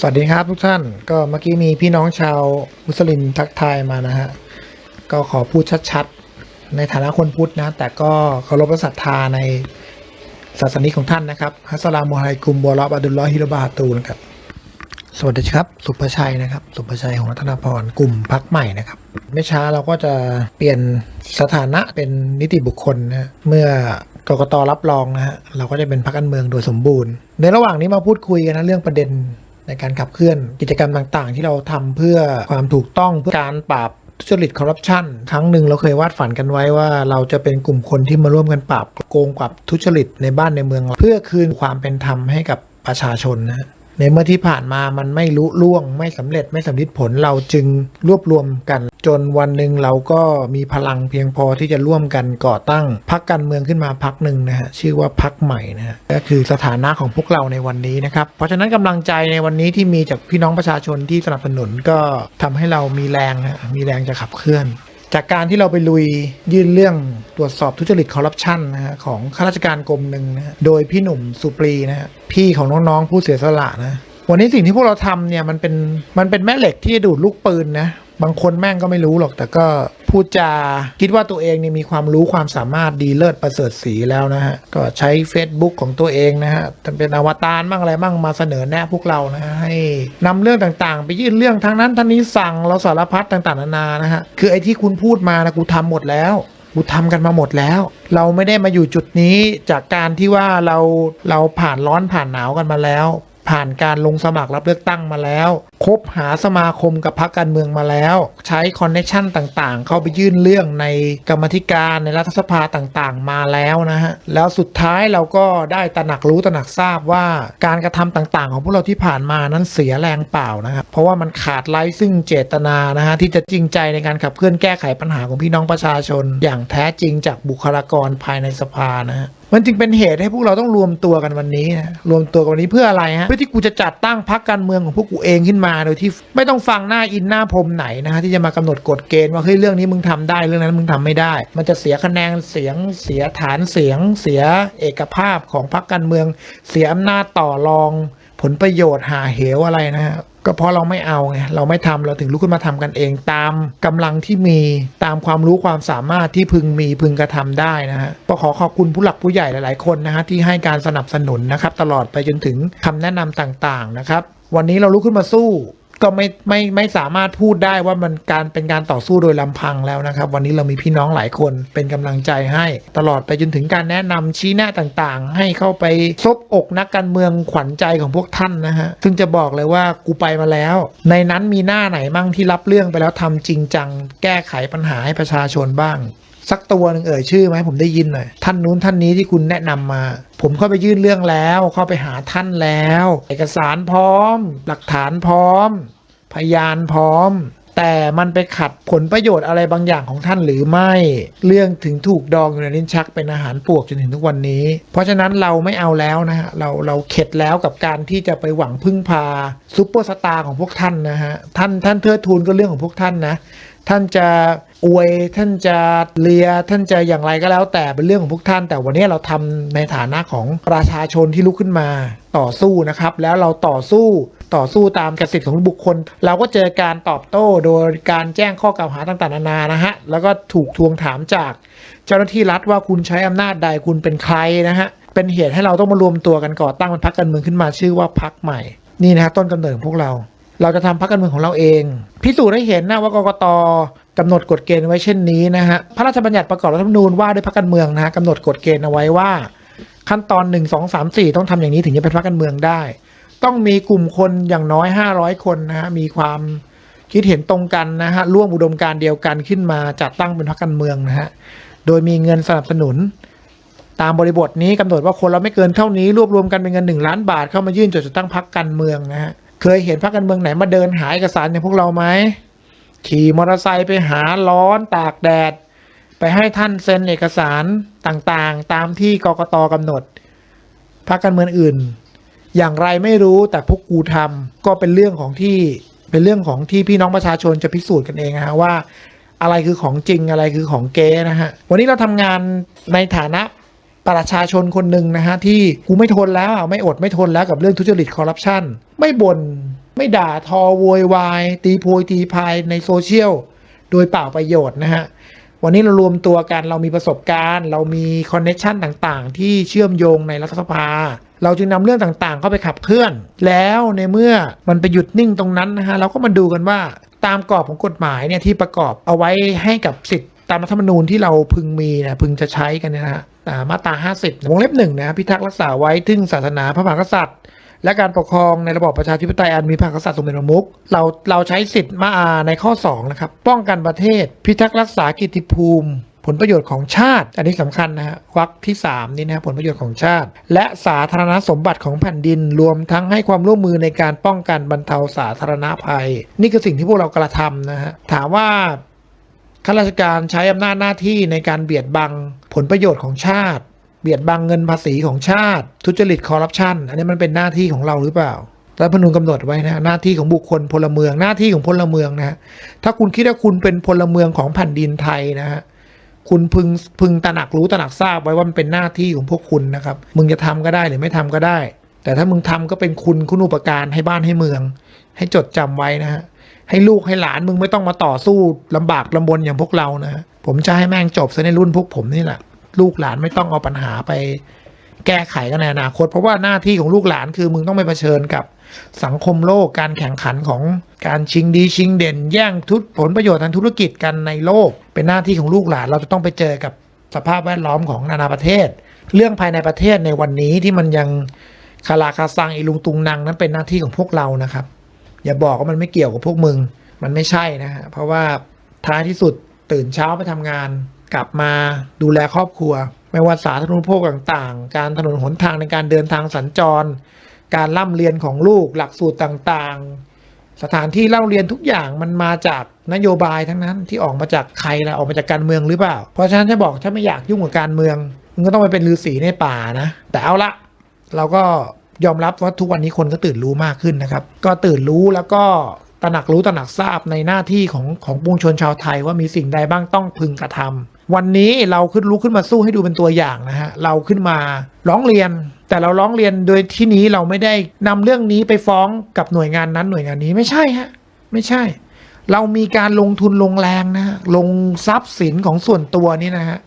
สวัสดีครับทุกท่านก็เมื่อกี้มีพี่น้องชาวมุสลิมทักทายมานะฮะก็ขอพูดชัดๆ ในฐานะคนพุทธนะ แต่ก็เคารพและศรัทธาในศาสนิกของท่านนะครับฮัสลามุอะลัยกุมบอรับอับดุลลอฮิรบาฮ์ตูนะครับสวัสดีครับ สุภชัยนะครับ สุภชัยของรัตนพรกลุ่มพักใหม่นะครับ ไม่ช้าเราก็จะเปลี่ยนสถานะเป็นนิติบุคคลนะฮะเมื่อกกตรับรองนะฮะเราก็จะเป็นพักการเมืองโดยสมบูรณ์ ในระหว่างนี้มาพูดคุยกันนะเรื่องประเด็น ในการขับเคลื่อนกิจกรรมต่างๆ ที่เราทำเพื่อความถูกต้องเพื่อการปราบทุจริตคอร์รัปชันครั้งหนึ่งเราเคยวาดฝันกันไว้ว่า เราจะเป็นกลุ่มคนที่มาร่วมกันปราบโกงกับทุจริตในบ้านในเมือง เพื่อคืนความเป็นธรรมให้กับประชาชนนะฮะ ในเมื่อที่ผ่านมามันไม่ลุล่วง ไม่สำเร็จไม่สำลิดผลเราจึงรวบรวมกัน จนวันหนึ่งเราก็มีพลังเพียงพอที่จะร่วมกันก่อตั้งพรรคการเมืองขึ้นมาพรรคหนึ่งนะฮะชื่อว่าพรรคใหม่นะฮะก็คือสถานะของพวกเราในวันนี้นะครับ เพราะฉะนั้นกำลังใจในวันนี้ที่มีจากพี่น้องประชาชนที่สนับสนุนก็ทำให้เรามีแรงนะมีแรงจะขับเคลื่อน จากการที่เราไปลุยยื่นเรื่องตรวจสอบทุจริตคอร์รัปชันนะฮะของข้าราชการกรมหนึ่งนะฮะโดยพี่หนุ่มสุปรีนะฮะพี่ของน้องๆผู้เสียสละนะวันนี้สิ่งที่พวกเราทำเนี่ยมันเป็นมันเป็นแม่เหล็กที่ดูดลูกปืนนะบางคนแม่งก็ไม่รู้หรอกแต่ก็ พูดจาคิดว่าตัวเองเนี่ยมีความรู้ความสามารถดีเลิศประเสริฐสีแล้วนะฮะ ก็ใช้ Facebook ของตัวเองนะฮะทำเป็นอวตารบ้างอะไรบ้างมาเสนอแนะพวกเรานะฮะให้นำเรื่องต่างๆ ไปยื่นเรื่องทางนั้นทางนี้สั่งเราสารพัดต่างๆนานานะฮะคือไอ้ที่คุณพูดมานะกูทำหมดแล้วกูทำกันมาหมดแล้ว เราไม่ได้มาอยู่จุดนี้จากการที่ว่าเราเราผ่านร้อนผ่านหนาวกันมาแล้ว ผ่านการลงสมัครรับเลือกตั้งมาแล้ว คบหาสมาคมกับพรรคการเมืองมาแล้ว ใช้คอนเนคชั่นต่างๆ เข้าไปยื่นเรื่องในกรรมธิการในรัฐสภาต่างๆ มาแล้วนะฮะ แล้วสุดท้ายเราก็ได้ตระหนักรู้ตระหนักทราบว่าการกระทำต่างๆ ของพวกเราที่ผ่านมานั้นเสียแรงเปล่านะครับ เพราะว่ามันขาดไร้ซึ่งเจตนานะฮะที่จะจริงใจในการขับเคลื่อนแก้ไขปัญหาของพี่น้องประชาชน อย่างแท้จริงจากบุคลากรภายในสภานะฮะ มันจึงเป็นเหตุให้พวกเราต้องรวมตัวกันวันนี้นะรวมตัวกันวันนี้เพื่ออะไรฮะเพื่อที่กูจะจัดตั้งพรรคการเมืองของพวกกูเองขึ้นมาโดยที่ไม่ต้องฟังหน้าอินหน้าพรมไหนนะฮะที่จะมากำหนดกฎเกณฑ์ว่าเฮ้ยเรื่องนี้มึงทำได้เรื่องนั้นมึงทำไม่ได้ มันจะเสียคะแนนเสียงเสียฐานเสียง เสียเอกภาพของพรรคการเมือง เสียอำนาจต่อรอง ผลประโยชน์หาเหวอะไรนะฮะ ก็เพราะเราไม่เอาไงเราไม่ทำเราถึงลุกขึ้นมาทำกันเอง ตามกำลังที่มีตามความรู้ความสามารถที่พึงมีพึงกระทำได้นะฮะก็ขอขอบคุณผู้หลักผู้ใหญ่หลาย ๆ คนนะฮะที่ให้การสนับสนุนนะครับ ตลอดไปจนถึงคำแนะนำต่าง ๆ นะครับ วันนี้เราลุกขึ้นมาสู้ ก็ไม่ไม่ไม่สามารถพูดได้ว่ามันการเป็นการต่อสู้โดยลำพังแล้วนะครับ วันนี้เรามีพี่น้องหลายคนเป็นกำลังใจให้ ตลอดไปจนถึงการแนะนำชี้แนะต่างๆ ให้เข้าไปซบอกนักการเมืองขวัญใจของพวกท่านนะฮะซึ่งจะบอกเลยว่ากูไปมาแล้ว ในนั้นมีหน้าไหนมั่งที่รับเรื่องไปแล้วทำจริงจัง แก้ไขปัญหาให้ประชาชนบ้าง สักตัวหนึ่งเอ่ยชื่อไหมผมได้ยินหน่อยท่านนู้นท่านนี้ที่คุณแนะนำมา ผมเข้าไปยื่นเรื่องแล้ว เข้าไปหาท่านแล้ว เอกสารพร้อม หลักฐานพร้อม พยานพร้อม แต่มันไปขัดผลประโยชน์อะไรบางอย่างของท่านหรือไม่ เรื่องถึงถูกดองอยู่ในลิ้นชักเป็นอาหารปวกจนถึงทุกวันนี้ เพราะฉะนั้นเราไม่เอาแล้วนะฮะเราเราเข็ดแล้วกับการที่จะไปหวังพึ่งพาซุปเปอร์สตาร์ของพวกท่านนะฮะท่านท่านเทิดทูนก็เรื่องของพวกท่านนะ ท่านจะอวยท่านจะเลียท่านจะอย่างไรก็แล้ว แต่เป็นเรื่องของพวกท่าน แต่วันนี้เราทำในฐานะของประชาชนที่ลุกขึ้นมาต่อสู้นะครับ แล้วเราต่อสู้ต่อสู้ตามกสิทธิ์ของบุคคล เราก็เจอการตอบโต้โดยการแจ้งข้อกล่าวหาต่างๆนานานะฮะแล้วก็ถูกทวงถามจาก เจ้าหน้าที่รัฐว่าคุณใช้อำนาจใดคุณเป็นใครนะฮะเป็นเหตุให้เราต้องมารวมตัวกันก่อตั้งเป็นพรรคการเมืองขึ้นมาชื่อว่าพรรคใหม่ นี่นะฮะต้นกำเนิดของพวกเรา เราจะทำพรรคการเมืองของเราเอง พิสูจน์ให้เห็นนะว่ากกตกำหนดกฎเกณฑ์ไว้เช่นนี้นะฮะพระราชบัญญัติประกอบรัฐธรรมนูญว่าด้วยพรรคการเมืองนะฮะกำหนดกฎเกณฑ์เอาไว้ว่า ขั้นตอน1 2 3 4ต้องทำอย่างนี้ถึงจะเป็นพรรคการเมืองได้ ต้องมีกลุ่มคนอย่างน้อย500คนนะฮะมีความคิดเห็นตรงกันนะฮะร่วมอุดมการเดียวกันขึ้นมาจัดตั้งเป็นพรรคการเมืองนะฮะโดยมีเงินสนับสนุน ตามบริบทนี้กำหนดว่าคนเราไม่เกินเท่านี้รวบรวมกันเป็นเงินหนึ่งล้านบาทเข้ามายื่นจดจัดตั้งพรรคการเมืองนะฮะ เคยเห็นพรรคการเมืองไหนมาเดินหาเอกสารอย่างพวกเราไหมขี่มอเตอร์ไซค์ไปหาร้อนตากแดด ไปให้ท่านเซ็นเอกสารต่างๆ ตามที่กกตกำหนดพรรคการเมืองอื่น อย่างไรไม่รู้แต่พวกกูทำก็เป็นเรื่องของที่เป็นเรื่องของที่พี่น้องประชาชนจะพิสูจน์กันเองนะฮะว่าอะไรคือของจริงอะไรคือของเก๊นะฮะ วันนี้เราทำงานในฐานะ ประชาชนคนหนึ่งนะฮะที่กูไม่ทนแล้วไม่อดไม่ทนแล้วกับเรื่องทุจริตคอร์รัปชันไม่บน่นไม่ด่าทอโวยวาย ตีโพยตีพายในโซเชียลโดยเปล่าประโยชน์นะฮะวันนี้เรารวมตัวกันเรามีประสบการณ์ เรามีคอนเนคชันต่างๆ ที่เชื่อมโยงในรัฐสภา เราจึงนำเรื่องต่างๆ เข้าไปขับเคลื่อน แล้วในเมื่อมันไปหยุดนิ่งตรงนั้นนะฮะเราก็มาดูกันว่าตามกรอบของกฎหมายเนี่ยที่ประกอบเอาไว้ให้กับสิทธิตามรัฐธรรมนูญที่เราพึงมีนะพึงจะใช้กันนะฮะ มาตรา 50 วงเล็บหนึ่งนะพิทักษ์รักษาไว้ทึ่งศาสนาพระมหากษัตริย์ และการปกครองในระบอบประชาธิปไตยอันมีพระมหากษัตริย์ทรงเป็นประมุขเราเราใช้สิทธิ์มาอาในข้อ2นะครับป้องกันประเทศ พิทักษ์รักษากิติภูมิ ผลประโยชน์ของชาติ อันนี้สำคัญนะฮะวรรคที่ 3 นี่นะฮะผลประโยชน์ของชาติ และสาธารณสมบัติของแผ่นดินรวมทั้งให้ความร่วมมือในการป้องกันบรรเทาสาธารณภัย นี่คือสิ่งที่พวกเรากระทำนะฮะถามว่า ข้าราชการใช้อำนาจหน้าที่ในการเบียดบังผลประโยชน์ของชาติ เบียดบังเงินภาษีของชาติ ทุจริตคอร์รัปชันอันนี้มันเป็นหน้าที่ของเราหรือเปล่ารัฐธรรมนูญกำหนดไว้นะหน้าที่ของบุคคลพลเมืองหน้าที่ของพลเมืองนะถ้าคุณคิดว่าคุณเป็นพลเมืองของแผ่นดินไทยนะฮะคุณพึงพึงตระหนักรู้ตระหนักทราบไว้ว่ามันเป็นหน้าที่ของพวกคุณนะครับ มึงจะทำก็ได้หรือไม่ทำก็ได้ แต่ถ้ามึงทำก็เป็นคุณคุณอุปการให้บ้านให้เมือง ให้จดจำไว้นะฮะ ให้ลูกให้หลานมึงไม่ต้องมาต่อสู้ลำบากลำบนอย่างพวกเรานะผมจะให้แม่งจบซะในรุ่นพวกผมนี่แหละลูกหลานไม่ต้องเอาปัญหาไป แก้ไขกันในอนาคต เพราะว่าหน้าที่ของลูกหลานคือมึงต้องไปเผชิญกับสังคมโลกการแข่งขันของการชิงดีชิงเด่น แย่งทุนผลประโยชน์ทางธุรกิจกันในโลก เป็นหน้าที่ของลูกหลานเราจะต้องไปเจอกับสภาพแวดล้อมของนานาประเทศ เรื่องภายในประเทศในวันนี้ที่มันยังคาราคาซังอีลุงตุงนังนั้นเป็นหน้าที่ของพวกเรานะครับ อย่าบอกว่ามันไม่เกี่ยวกับพวกมึง มันไม่ใช่นะฮะเพราะว่าท้ายที่สุดตื่นเช้าไปทำงาน กลับมาดูแลครอบครัว ไม่ว่าสาธารณูปโภคต่างๆ การถนนหนทางในการเดินทางสัญจร การร่ำเรียนของลูกหลักสูตรต่างๆ สถานที่เล่าเรียนทุกอย่างมันมาจากนโยบายทั้งนั้นที่ออกมาจากใครละออกมาจากการเมืองหรือเปล่า เพราะฉะนั้นถ้าบอกถ้าไม่อยากยุ่งกับการเมืองมึงก็ต้องไปเป็นฤาษีในป่านะ แต่เอาละเราก็ ยอมรับว่าทุกวันนี้คนก็ตื่นรู้มากขึ้นนะครับ ก็ตื่นรู้แล้วก็ตระหนักรู้ตระหนักทราบในหน้าที่ของของปวงชนชาวไทยว่ามีสิ่งใดบ้างต้องพึงกระทำวันนี้เราขึ้นลุกขึ้นมาสู้ให้ดูเป็นตัวอย่างนะฮะเราขึ้นมาร้องเรียน แต่เราร้องเรียนโดยที่นี้เราไม่ได้นำเรื่องนี้ไปฟ้องกับหน่วยงานนั้นหน่วยงานนี้ไม่ใช่ฮะไม่ใช่ เรามีการลงทุนลงแรงนะฮะลงทรัพย์สินของส่วนตัวนี่นะฮะ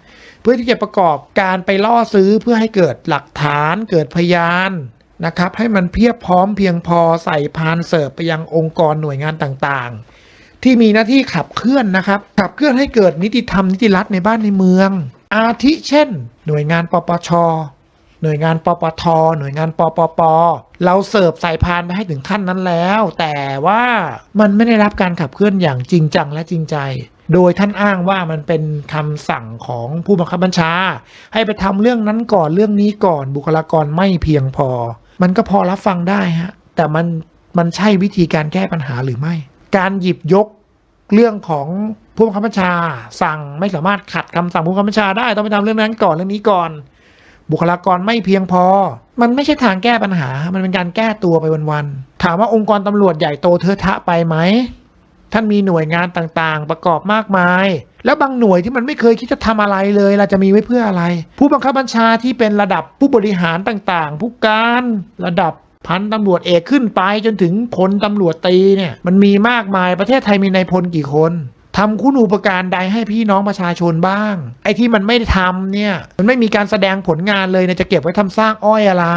เพื่อที่จะประกอบการไปล่อซื้อเพื่อให้เกิดหลักฐานเกิดพยาน นะครับให้มันเพียบพร้อมเพียงพอใส่พานเสิร์ฟไปยังองค์กรหน่วยงานต่างๆ ที่มีหน้าที่ขับเคลื่อนนะครับขับเคลื่อนให้เกิดนิติธรรมนิติรัฐในบ้านในเมือง อาทิเช่น หน่วยงานปปชหน่วยงานปปท หน่วยงานปปป เราเสิร์ฟสายพานไปให้ถึงขั้นนั้นแล้ว แต่ว่ามันไม่ได้รับการขับเคลื่อนอย่างจริงจังและจริงใจ โดยท่านอ้างว่ามันเป็นคำสั่งของผู้บังคับบัญชา ให้ไปทำเรื่องนั้นก่อนเรื่องนี้ก่อนบุคลากรไม่เพียงพอ มันก็พอรับฟังได้ฮะ แต่มันมันใช่วิธีการแก้ปัญหาหรือไม่ การหยิบยกเรื่องของผู้บังคับบัญชา สั่งไม่สามารถขัดคำสั่งผู้บังคับบัญชาได้ต้องไปทำเรื่องนั้นก่อนเรื่องนี้ก่อน บุคลากรไม่เพียงพอ มันไม่ใช่ทางแก้ปัญหา มันเป็นการแก้ตัวไปวันๆถามว่าองค์กรตำรวจใหญ่โตเทอะทะไปไหมท่านมีหน่วยงานต่างๆ ประกอบมากมาย แล้วบางหน่วยที่มันไม่เคยคิดจะทำอะไรเลยเราจะมีไว้เพื่ออะไร ผู้บังคับบัญชาที่เป็นระดับผู้บริหารต่างๆ ผู้การระดับพันตำรวจเอกขึ้นไปจนถึงพลตำรวจตรีเนี่ยมันมีมากมายประเทศไทยมีนายพลกี่คนทำคุณูปการใดให้พี่น้องประชาชนบ้าง ไอ้ที่มันไม่ทำเนี่ย มันไม่มีการแสดงผลงานเลยนี่ยจะเก็บไว้ทำสร้างอ้อยอะไร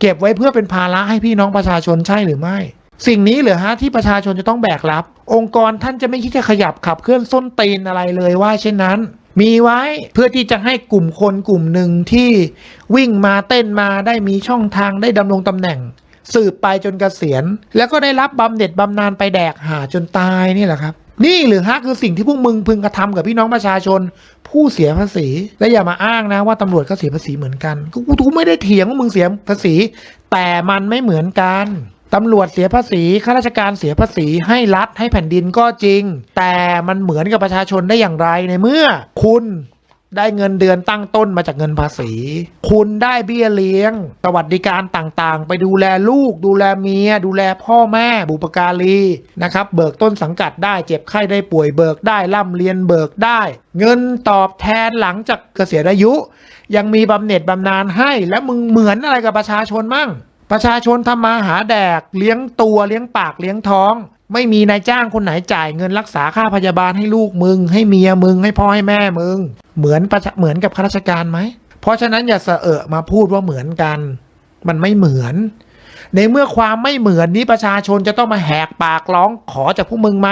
เก็บไว้เพื่อเป็นภาระให้พี่น้องประชาชนใช่หรือไม่ สิ่งนี้เหรอฮะที่ประชาชนจะต้องแบกรับ องค์กรท่านจะไม่คิดจะขยับขับเคลื่อนส้นตีนอะไรเลยว่า เช่นนั้น มีไว้เพื่อที่จะให้กลุ่มคนกลุ่มหนึ่งที่วิ่งมาเต้นมาได้มีช่องทางได้ดำรงตำแหน่ง สืบไปจนเกษียณ แล้วก็ได้รับบำเหน็จบำนาญไปแดกหาจนตายนี่แหละครับ นี่หรือฮะคือสิ่งที่พวกมึงพึงกระทำกับพี่น้องประชาชน ผู้เสียภาษี และอย่ามาอ้างนะว่าตำรวจก็เสียภาษีเหมือนกันกูไม่ได้เถียงว่ามึงเสียภาษี แต่มันไม่เหมือนกัน ตำรวจเสียภาษีข้าราชการเสียภาษีให้รัฐให้แผ่นดินก็จริง แต่มันเหมือนกับประชาชนได้อย่างไรในเมื่อ คุณได้เงินเดือนตั้งต้นมาจากเงินภาษี คุณได้เบี้ยเลี้ยง สวัสดิการต่างๆ ไปดูแลลูก ดูแลเมีย ดูแลพ่อแม่ บุปการีนะครับ เบิกต้นสังกัดได้เจ็บไข้ได้ป่วยเบิกได้ร่ำเรียนเบิกได้ เงินตอบแทนหลังจากเกษียณอายุ ยังมีบำเหน็จบำนาญให้ และมึงเหมือนอะไรกับประชาชนมั่ง ประชาชนทำมาหาแดกเลี้ยงตัวเลี้ยงปากเลี้ยงท้อง ไม่มีนายจ้างคนไหนจ่ายเงินรักษาค่าพยาบาลให้ลูกมึง ให้เมียมึงให้พ่อให้แม่มึง เหมือนประเหมือนกับข้าราชการไหมเพราะฉะนั้นอย่าเสอะเอะมาพูดว่าเหมือนกัน มันไม่เหมือน ในเมื่อความไม่เหมือนนี้ประชาชนจะต้องมาแหกปากร้องขอจากพวกมึงไหม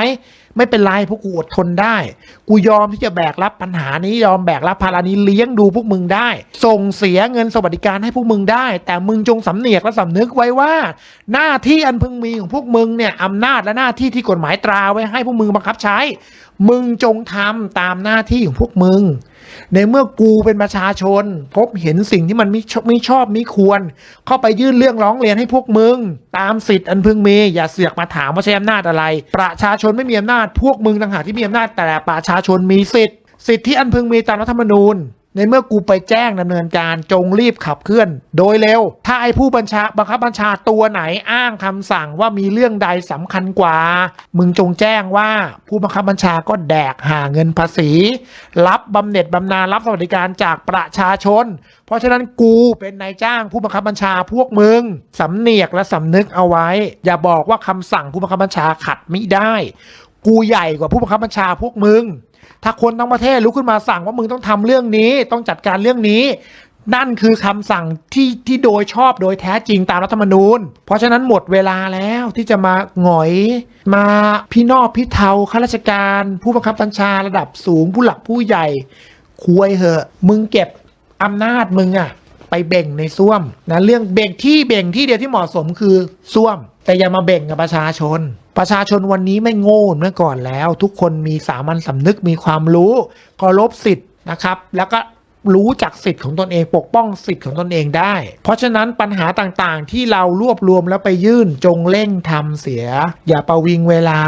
ไม่เป็นไรพวกกูอดทนได้ กูยอมที่จะแบกรับปัญหานี้ยอมแบกรับภาระนี้เลี้ยงดูพวกมึงได้ ส่งเสียเงินสวัสดิการให้พวกมึงได้ แต่มึงจงสำเนียกและสำนึกไว้ว่า หน้าที่อันพึงมีของพวกมึงเนี่ยอำนาจและหน้าที่ที่กฎหมายตราไว้ให้พวกมึงบังคับใช้ มึงจงทำตามหน้าที่ของพวกมึง ในเมื่อกูเป็นประชาชน พบเห็นสิ่งที่มันไม่ชอบไม่ชอบไม่ควร เข้าไปยื่นเรื่องร้องเรียนให้พวกมึง ตามสิทธิ์อันพึงมี อย่าเสือกมาถามว่าใช้อำนาจอะไร ประชาชนไม่มีอำนาจพวกมึงต่างหากที่มีอำนาจแต่ประชาชนมีสิทธิ์สิทธิอันพึงมีตามรัฐธรรมนูญ ในเมื่อกูไปแจ้งดำเนินการจงรีบขับเคลื่อน โดยเร็ว ถ้าไอ้ผู้บัญชาบังคับบัญชาตัวไหนอ้างคำสั่งว่ามีเรื่องใดสำคัญกว่า มึงจงแจ้งว่าผู้บังคับบัญชาก็แดกหาเงินภาษี รับบำเหน็จบำนาญรับสวัสดิการจากประชาชน เพราะฉะนั้นกูเป็นนายจ้างผู้บังคับบัญชาพวกมึงสำเนียกและสำนึกเอาไว้ อย่าบอกว่าคำสั่งผู้บังคับบัญชาขัดไม่ได้ กูใหญ่กว่าผู้บังคับบัญชาพวกมึง ถ้าคนทั้งประเทศลุกขึ้นมาสั่งว่ามึงต้องทำเรื่องนี้ ต้องจัดการเรื่องนี้ นั่นคือคำสั่งที่ที่โดยชอบโดยแท้จริงตามรัฐธรรมนูญ เพราะฉะนั้นหมดเวลาแล้วที่จะมาหงอย มาพี่นอกพี่เทาข้าราชการ ผู้บังคับบัญชาระดับสูงผู้หลักผู้ใหญ่คุยเหอะ มึงเก็บอำนาจมึงอะไปเบ่งในส้วมนะเรื่องเบ่งที่เบ่งที่เดียวที่เหมาะสมคือส้วม แต่อย่ามาเบ่งกับประชาชน ประชาชนวันนี้ไม่โง่เหมื่อนก่อนแล้ว ทุกคนมีสามัญสำนึกมีความรู้เคารพสิทธิ์นะครับ แล้วก็รู้จักสิทธิ์ของตนเองปกป้องสิทธิ์ของตนเองได้ เพราะฉะนั้นปัญหาต่างๆ ที่เรารวบรวมแล้วไปยื่นจงเร่งทำเสีย อย่าประวิงเวลา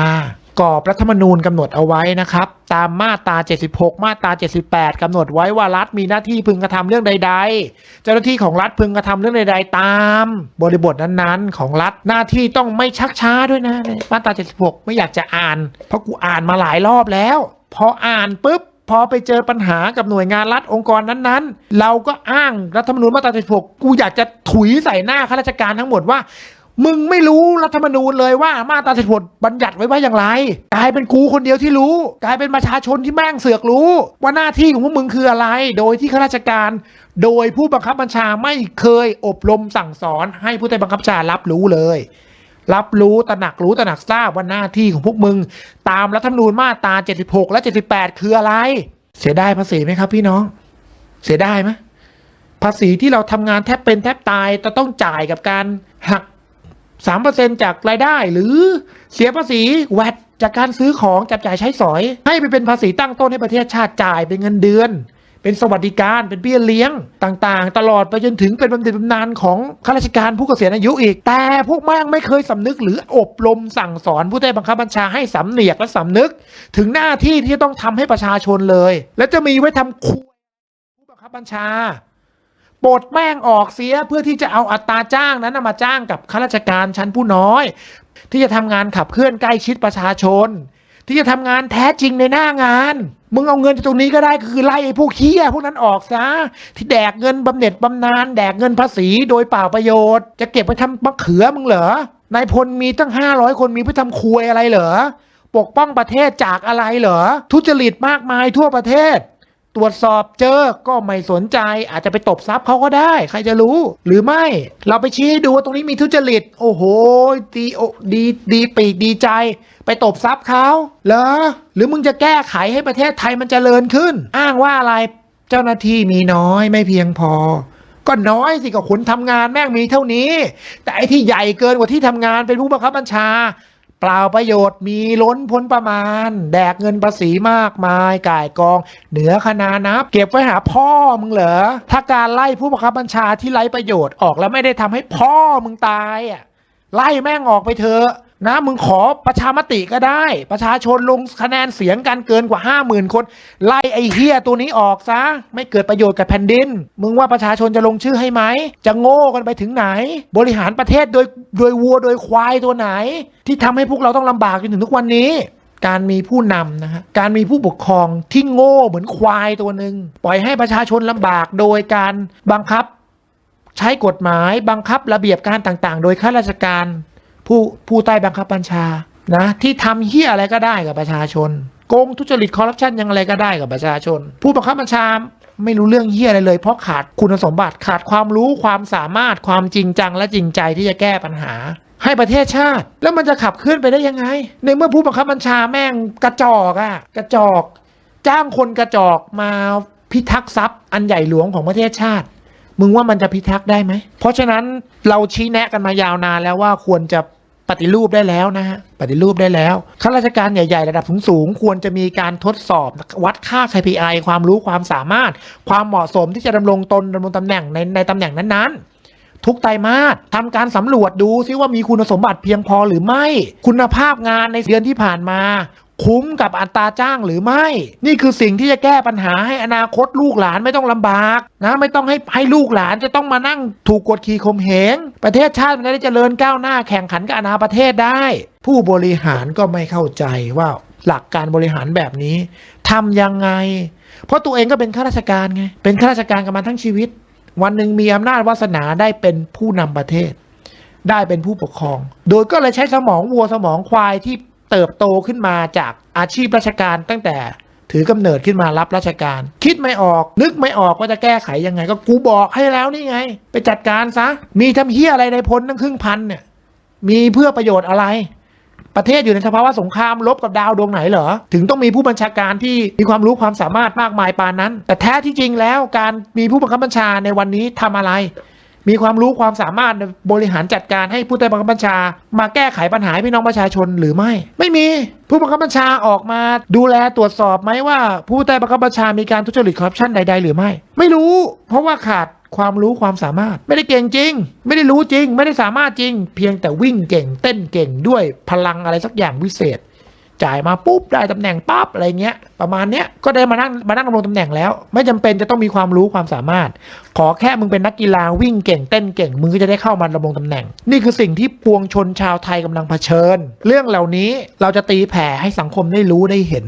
กรอบรัฐธรรมนูญกำหนดเอาไว้นะครับ ตามมาตรา 76 มาตรา 78กำหนดไว้ว่ารัฐมีหน้าที่พึงกระทำเรื่องใด ๆ เจ้าหน้าที่ของรัฐพึงกระทำเรื่องใด ๆ ตาม บริบทนั้นๆ ของรัฐหน้าที่ต้องไม่ชักช้าด้วยนะ มาตรา 76 ไม่อยากจะอ่าน เพราะกูอ่านมาหลายรอบแล้ว พออ่านปุ๊บพอไปเจอปัญหากับหน่วยงานรัฐองค์กรนั้นๆ เราก็อ้างรัฐธรรมนูญมาตรา 76 กูอยากจะถุยใส่หน้าข้าราชการทั้งหมดว่า มึงไม่รู้รัฐธรรมนูญเลยว่ามาตราสิบหบัญญัติไว้ว่าอย่างไร กลายเป็นกูคนเดียวที่รู้ กลายเป็นประชาชนที่แม่งเสือกรู้ ว่าหน้าที่ของพวกมึงคืออะไร โดยที่ข้าราชการ โดยผู้บังคับบัญชาไม่เคยอบรมสั่งสอน ให้ผู้ใต้บังคับบัญชารับรู้เลย รับรู้ตระหนักรู้ตระหนักทราบว่าหน้าที่ของพวกมึง ตามรัฐธรรมนูญมาตรา 76 และ 78 คืออะไร เสียดายภาษีไหมครับ พี่น้อง เสียดายไหมภาษีที่เราทำงานแทบเป็นแทบตายจะต้องจ่ายกับการหัก สามเปอร์เซ็นจากรายได้หรือเสียภาษีแวดจากการซื้อของจับจ่ายใช้สอย ให้ไปเป็นภาษีตั้งต้นให้ประเทศชาติจ่ายเป็นเงินเดือน เป็นสวัสดิการเป็นเบี้ยเลี้ยงต่างๆ ตลอดไปจนถึงเป็นบำเหน็จบำนาญของข้าราชการผู้เกษียณอายุอีก แต่พวกแม่งไม่เคยสำนึกหรืออบรมสั่งสอนผู้ใต้บังคับบัญชาให้สำเนียกและสำนึก ถึงหน้าที่ที่จะต้องทำให้ประชาชนเลย และจะมีไว้ทำคุยผู้บังคับบัญชา ปลดแม่งออกเสียเพื่อที่จะเอาอัตราจ้างนั้นมาจ้างกับข้าราชการชั้นผู้น้อย ที่จะทำงานขับเคลื่อนใกล้ชิดประชาชน ที่จะทำงานแท้จริงในหน้างาน มึงเอาเงินจากตรงนี้ก็ได้คือไล่ไอ้พวกเฮี้ยพวกนั้นออกซะที่แดกเงินบำเหน็จบำนาญแดกเงินภาษีโดยเปล่าประโยชน์ จะเก็บไปทำมะเขือมึงเหรอนายพลมีตั้งห้าร้อยคนมีเพื่อทำครัวยอะไรเหรอปกป้องประเทศจากอะไรเหรอทุจริตมากมายทั่วประเทศ ตรวจสอบเจอก็ไม่สนใจ อาจจะไปตบทรัพย์เขาก็ได้ ใครจะรู้ หรือไม่เราไปชี้ให้ดูว่าตรงนี้มีทุจริต โอ้โหดีโอดีดีปีกดีใจ ไปตบทรัพย์เขาเหรอหรือมึงจะแก้ไขให้ประเทศไทยมันจเจริญขึ้น อ้างว่าอะไรเจ้าหน้าที่มีน้อยไม่เพียงพอก็น้อยสิกับคนทำงานแม่งมีเท่านี้ แต่ไอ้ที่ใหญ่เกินกว่าที่ทำงานเป็นผู้บังคับบัญชา เปล่าประโยชน์มีล้นพ้นประมาณ แดกเงินภาษีมากมายก่ายกอง เหนือคณานับ เก็บไว้หาพ่อมึงเหรอถ้าการไล่ผู้บังคับบัญชาที่ไร้ประโยชน์ออกแล้วไม่ได้ทำให้พ่อมึงตายอะไล่แม่งออกไปเถอะ นะมึงขอประชามติก็ได้ ประชาชนลงคะแนนเสียงกันเกินกว่าห้าหมื่นคน ไล่ไอ้เฮียตัวนี้ออกซะ ไม่เกิดประโยชน์กับแผ่นดิน มึงว่าประชาชนจะลงชื่อให้ไหม จะโง่กันไปถึงไหน บริหารประเทศโดยโดยวัวโดยควายตัวไหน ที่ทำให้พวกเราต้องลำบากจนถึงทุกวันนี้ การมีผู้นำนะฮะการมีผู้ปกครองที่โง่เหมือนควายตัวหนึ่งปล่อยให้ประชาชนลำบากโดยการบังคับใช้กฎหมายบังคับระเบียบการต่างๆ โดยข้าราชการ ผู้ผู้ใต้บังคับบัญชานะที่ทำเฮี้ยอะไรก็ได้กับประชาชน โกงทุจริตคอร์รัปชันยังอะไรก็ได้กับประชาชน ผู้บังคับบัญชาไม่รู้เรื่องเฮี้ยอะไรเลยเพราะขาดคุณสมบัติขาดความรู้ความสามารถความจริงจังและจริงใจที่จะแก้ปัญหา ให้ประเทศชาติ แล้วมันจะขับเคลื่อนไปได้ยังไง ในเมื่อผู้บังคับบัญชาแม่งกระจอกอะกระจอก จ้างคนกระจอกมาพิทักษ์ทรัพย์ อันใหญ่หลวงของประเทศชาติ มึงว่ามันจะพิทักษ์ได้ไหมเพราะฉะนั้นเราชี้แนะกันมายาวนานแล้วว่าควรจะ ปฏิรูปได้แล้วนะฮะปฏิรูปได้แล้วข้าราชการใหญ่ ๆ ระดับสูงๆควรจะมีการทดสอบวัดค่า KPI ความรู้ความสามารถ ความเหมาะสมที่จะดำรงตนดำรงตำแหน่งในในตำแหน่งนั้นๆทุกไตรมาสทำการสำรวจดูซิว่ามีคุณสมบัติเพียงพอหรือไม่ คุณภาพงานในเดือนที่ผ่านมา คุ้มกับอัตราจ้างหรือไม่ นี่คือสิ่งที่จะแก้ปัญหาให้อนาคตลูกหลานไม่ต้องลำบากนะไม่ต้องให้ให้ลูกหลานจะต้องมานั่งถูกกดขี่ข่มเหง ประเทศชาติมันจะได้เจริญก้าวหน้าแข่งขันกับอนาประเทศได้ ผู้บริหารก็ไม่เข้าใจว่าหลักการบริหารแบบนี้ทำยังไง เพราะตัวเองก็เป็นข้าราชการไงเป็นข้าราชการกันมาทั้งชีวิต วันหนึ่งมีอำนาจวาสนาได้เป็นผู้นำประเทศ ได้เป็นผู้ปกครอง โดยก็เลยใช้สมองวัวสมองควายที่ เติบโตขึ้นมาจากอาชีพราชการตั้งแต่ถือกำเนิดขึ้นมารับราชการ คิดไม่ออก นึกไม่ออกว่าจะแก้ไขยังไง ก็กูบอกให้แล้วนี่ไง ไปจัดการซะ มีทำเฮียอะไรในพลตั้งครึ่งพันเนี่ย มีเพื่อประโยชน์อะไร ประเทศอยู่ในสภาวะสงครามลบกับดาวดวงไหนเหรอ ถึงต้องมีผู้บัญชาการที่มีความรู้ความสามารถมากมายปานนั้น แต่แท้ที่จริงแล้วการมีผู้บังคับบัญชาในวันนี้ทำอะไร มีความรู้ความสามารถบริหารจัดการให้ผู้ใต้บังคับบัญชา มาแก้ไขปัญหาพี่น้องประชาชนหรือไม่ ไม่มีผู้บังคับบัญชาออกมาดูแลตรวจสอบไหมว่า ผู้ใต้บังคับบัญชามีการทุจริตคอร์รัปชันใด ๆ หรือไม่ ไม่รู้ เพราะว่าขาดความรู้ความสามารถไม่ได้เก่งจริง ไม่ได้รู้จริง ไม่ได้สามารถจริง เพียงแต่วิ่งเก่งเต้นเก่งด้วยพลังอะไรสักอย่างวิเศษ จ่ายมาปุ๊บได้ตำแหน่งปั๊บอะไรเงี้ยประมาณเนี้ยก็ได้มานั่งมานั่งดำรงตำแหน่งแล้ว ไม่จำเป็นจะต้องมีความรู้ความสามารถ ขอแค่มึงเป็นนักกีฬาวิ่งเก่งเต้นเก่งมึงก็จะได้เข้ามาดำรงตำแหน่ง นี่คือสิ่งที่ปวงชนชาวไทยกำลังเผชิญ เรื่องเหล่านี้เราจะตีแผ่ให้สังคมได้รู้ได้เห็น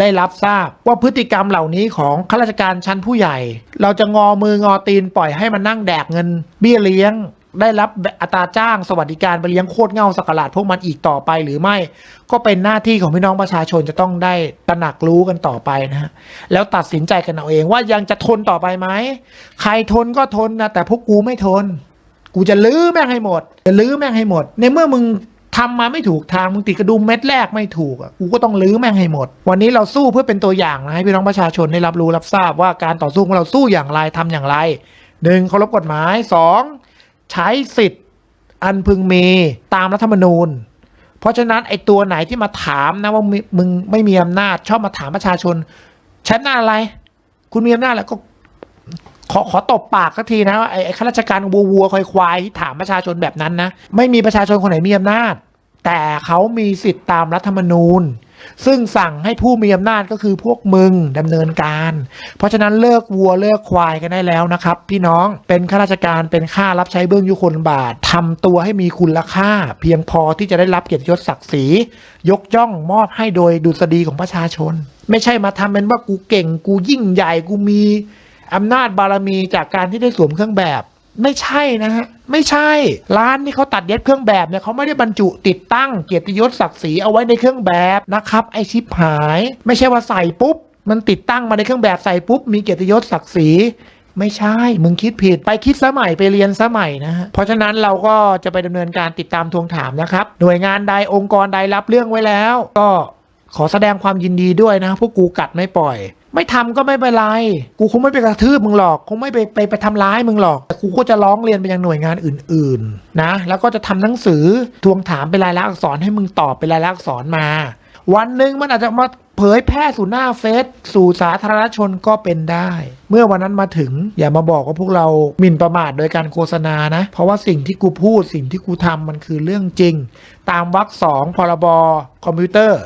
ได้รับทราบว่าพฤติกรรมเหล่านี้ของข้าราชการชั้นผู้ใหญ่ เราจะงอมืองอตีนปล่อยให้มันนั่งแดกเงินเบี้ยเลี้ยง ได้รับอัตราจ้างสวัสดิการไปเลี้ยงโคตรเงาสกกลาดพวกมันอีกต่อไปหรือไม่ ก็เป็นหน้าที่ของพี่น้องประชาชนจะต้องได้ตระหนักรู้กันต่อไปนะฮะแล้วตัดสินใจกันเอาเองว่ายังจะทนต่อไปไหมใครทนก็ทนนะแต่พวกกูไม่ทน กูจะลื้อแม่งให้หมด จะลื้อแม่งให้หมด ในเมื่อมึงทำมาไม่ถูกทางมึงติดกระดุมเม็ดแรกไม่ถูกอะกูก็ต้องลื้อแม่งให้หมด วันนี้เราสู้เพื่อเป็นตัวอย่างนะให้พี่น้องประชาชนได้รับรู้รับทราบว่าการต่อสู้ของเราสู้อย่างไรทำอย่างไรหนึ่งเคารพกฎหมายสอง ใช้สิทธิ์อันพึงมีตามรัฐธรรมนูญ เพราะฉะนั้นไอ้ตัวไหนที่มาถามนะว่ามึงไม่มีอำนาจชอบมาถามประชาชนใช้อำนาจอะไร คุณมีอำนาจแล้วก็ขอขอตบปากสักทีนะว่าไอ้ไอ้ข้าราชการวัววัวควายควายที่ถามประชาชนแบบนั้นนะ ไม่มีประชาชนคนไหนมีอำนาจ แต่เขามีสิทธิ์ตามรัฐธรรมนูญ ซึ่งสั่งให้ผู้มีอำนาจก็คือพวกมึงดำเนินการ เพราะฉะนั้นเลิกวัวเลิกควายกันได้แล้วนะครับ พี่น้องเป็นข้าราชการเป็นข้ารับใช้เบื้องยุคนบาททำตัวให้มีคุณค่า เพียงพอที่จะได้รับเกียรติยศศักดิ์ศรียกย่องมอบให้โดยดุษฎีของประชาชน ไม่ใช่มาทำเป็นว่ากูเก่ง กูยิ่งใหญ่กูมีอำนาจบารมีจากการที่ได้สวมเครื่องแบบ ไม่ใช่นะฮะ ไม่ใช่ ร้านที่เขาตัดเย็บเครื่องแบบเนี่ยเขาไม่ได้บรรจุติดตั้งเกียรติยศศักดิ์ศรีเอาไว้ในเครื่องแบบนะครับ ไอชิปหาย ไม่ใช่ว่าใส่ปุ๊บ มันติดตั้งมาในเครื่องแบบใส่ปุ๊บ มีเกียรติยศศักดิ์ศรีไม่ใช่ มึงคิดผิด ไปคิดสมัยไปเรียนสมัยนะฮะ เพราะฉะนั้นเราก็จะไปดำเนินการติดตามทวงถามนะครับ หน่วยงานใดองค์กรใดรับเรื่องไว้แล้ว ก็ขอแสดงความยินดีด้วยนะ พวกกูกัดไม่ปล่อย ไม่ทำก็ไม่เป็นไร กูคงไม่ไปกระทืบมึงหรอก คงไม่ไปไปไปทำร้ายมึงหรอก แต่กูก็จะร้องเรียนไปยังหน่วยงานอื่นๆ นะ แล้วก็จะทำหนังสือทวงถามเป็นลายลักษณ์อักษรให้มึงตอบเป็นลายลักษณ์อักษรมา วันหนึ่งมันอาจจะมาเผยแพร่สู่หน้าเฟซสู่สาธารณชนก็เป็นได้ เมื่อวันนั้นมาถึงอย่ามาบอกว่าพวกเราหมิ่นประมาทโดยการโฆษณานะ เพราะว่าสิ่งที่กูพูดสิ่งที่กูทำมันคือเรื่องจริง ตามวรรคสองพรบคอมพิวเตอร์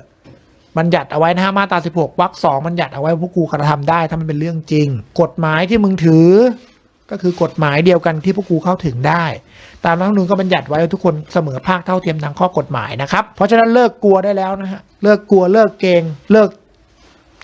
มันหยัดเอาไว้นะฮะมาตรา16วรรคสองมันหยัดเอาไว้พวกกูกระทำได้ถ้ามันเป็นเรื่องจริง กฎหมายที่มึงถือ ก็คือกฎหมายเดียวกันที่พวกกูเข้าถึงได้ ตามรัฐธรรมนูญก็บัญญัติไว้ทุกคนเสมอภาคเท่าเทียมทางข้อกฎหมายนะครับเพราะฉะนั้นเลิกกลัวได้แล้วนะฮะเลิกกลัวเลิกเกรงเลิก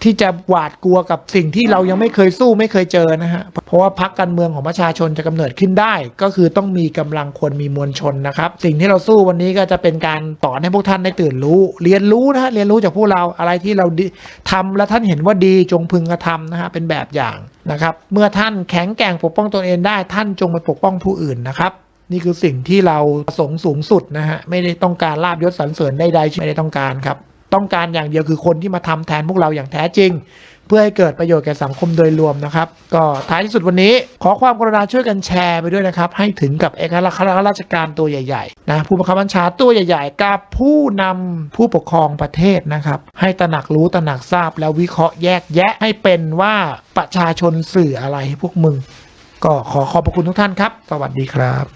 ที่จะหวาดกลัวกับสิ่งที่เรายังไม่เคยสู้ไม่เคยเจอนะฮะ เพราะว่าพักการเมืองของประชาชนจะกำเนิดขึ้นได้ ก็คือต้องมีกำลังคนมีมวลชนนะครับ สิ่งที่เราสู้วันนี้ก็จะเป็นการสอนให้พวกท่านได้ตื่นรู้ เรียนรู้นะฮะเรียนรู้จากพวกเราอะไรที่เราดีทำแล้วท่านเห็นว่าดีจงพึงกระทำนะฮะเป็นแบบอย่างนะครับ เมื่อท่านแข็งแกร่งปกป้องตนเองได้ ท่านจงไปปกป้องผู้อื่นนะครับนี่คือสิ่งที่เราประสงค์สูงสุดนะฮะ ไม่ได้ต้องการลาบยศสรรเสริญใดๆไม่ได้ต้องการครับ ต้องการอย่างเดียวคือคนที่มาทำแทนพวกเราอย่างแท้จริง เพื่อให้เกิดประโยชน์แก่สังคมโดยรวมนะครับ ก็ท้ายที่สุดวันนี้ ขอความกรุณาช่วยกันแชร์ไปด้วยนะครับ ให้ถึงกับเอกลักษณ์ราชการตัวใหญ่ๆนะผู้บังคับบัญชาตัวใหญ่ๆ กับผู้นำผู้ปกครองประเทศนะครับ ให้ตระหนักรู้ตระหนักทราบ แล้ววิเคราะห์แยกแยะให้เป็นว่าประชาชนสื่ออะไรให้พวกมึง ก็ขอขอบพระคุณทุกท่านครับ สวัสดีครับ